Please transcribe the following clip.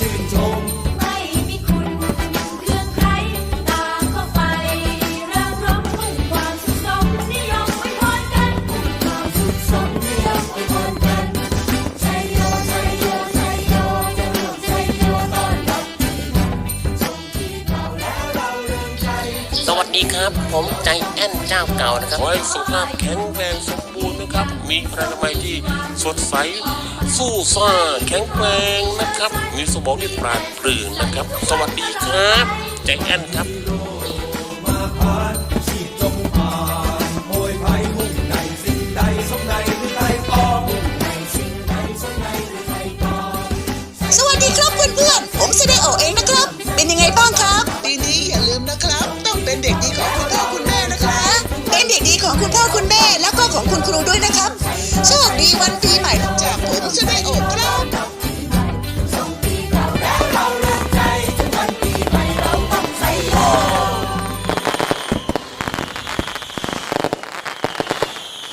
Trên สวัสดีครับ ผมใจแอนเจ้าเก่านะครับขอให้สุขภาพแข็งแรงสมบูรณ์นะครับ มีพลังมัยที่สดใส สู้ซ่าแข็งแรงนะครับ มีสมองที่ปราดเปรื่องนะครับ สวัสดีครับ ใจแอนครับ นะค